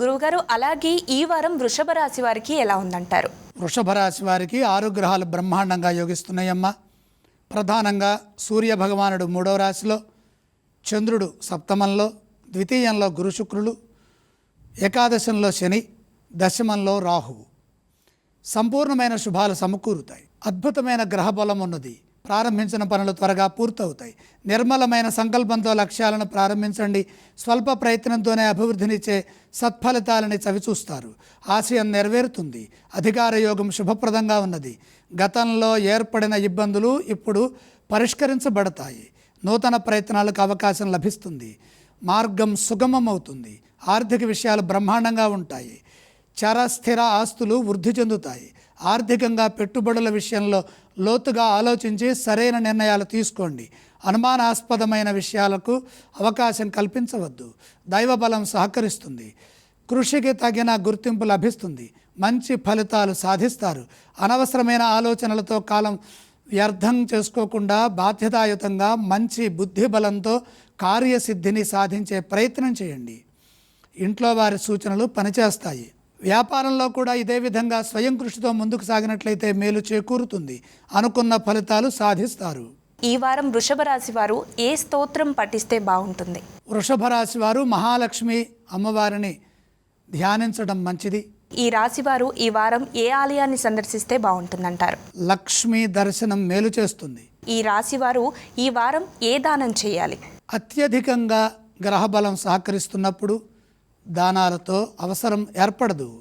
గురువుగారు అలాగే ఈ వారం వృషభ రాశి వారికి ఎలా ఉందంటారు? వృషభ రాశి వారికి ఆరు గ్రహాలు బ్రహ్మాండంగా యోగిస్తున్నాయమ్మా. ప్రధానంగా సూర్య భగవానుడు మూడవ రాశిలో చంద్రుడు సప్తమంలో ద్వితీయంలో గురు శుక్రులు ఏకాదశంలో శని దశమంలో రాహువు. సంపూర్ణమైన శుభాలు సమకూరుతాయి. అద్భుతమైన గ్రహబలం ఉన్నది. ప్రారంభించిన పనులు త్వరగా పూర్తవుతాయి. నిర్మలమైన సంకల్పంతో లక్ష్యాలను ప్రారంభించండి. స్వల్ప ప్రయత్నంతోనే అభివృద్ధినిచ్చే సత్ఫలితాలని చవిచూస్తారు. ఆశయం నెరవేరుతుంది. అధికార యోగం శుభప్రదంగా ఉన్నది. గతంలో ఏర్పడిన ఇబ్బందులు ఇప్పుడు పరిష్కరించబడతాయి. నూతన ప్రయత్నాలకు అవకాశం లభిస్తుంది. మార్గం సుగమమవుతుంది. ఆర్థిక విషయాలు బ్రహ్మాండంగా ఉంటాయి. చర స్థిర ఆస్తులు వృద్ధి చెందుతాయి. ఆర్థికంగా పెట్టుబడుల విషయంలో లోతుగా ఆలోచించి సరైన నిర్ణయాలు తీసుకోండి. అనుమానాస్పదమైన విషయాలకు అవకాశం కల్పించవద్దు. దైవబలం సహకరిస్తుంది. కృషికి తగిన గుర్తింపు లభిస్తుంది. మంచి ఫలితాలు సాధిస్తారు. అనవసరమైన ఆలోచనలతో కాలం వ్యర్థం చేసుకోకుండా బాధ్యతాయుతంగా మంచి బుద్ధి బలంతో కార్యసిద్ధిని సాధించే ప్రయత్నం చేయండి. ఇంట్లో వారి సూచనలు పనిచేస్తాయి. వ్యాపారంలో కూడా ఇదే విధంగా స్వయం కృషితో ముందుకు సాగినట్లయితే మేలు చేకూరుతుంది అనుకున్న ఫలితాలు సాధిస్తారు. ఈ వారం వృషభ రాశి వారు ఏ స్తోత్రం పఠిస్తే బాగుంటుంది? వృషభ రాశి వారు మహాలక్ష్మి అమ్మవారిని ధ్యానించడం మంచిది. ఈ రాశి వారు ఈ వారం ఏ ఆలయాన్ని సందర్శిస్తే బాగుంటుందంటారు? లక్ష్మి దర్శనం మేలు చేస్తుంది. ఈ రాశి వారు ఈ వారం ఏ దానం చేయాలి? అత్యధికంగా గ్రహబలం సహకరిస్తున్నప్పుడు దానాలతో అవసరం ఏర్పడదు.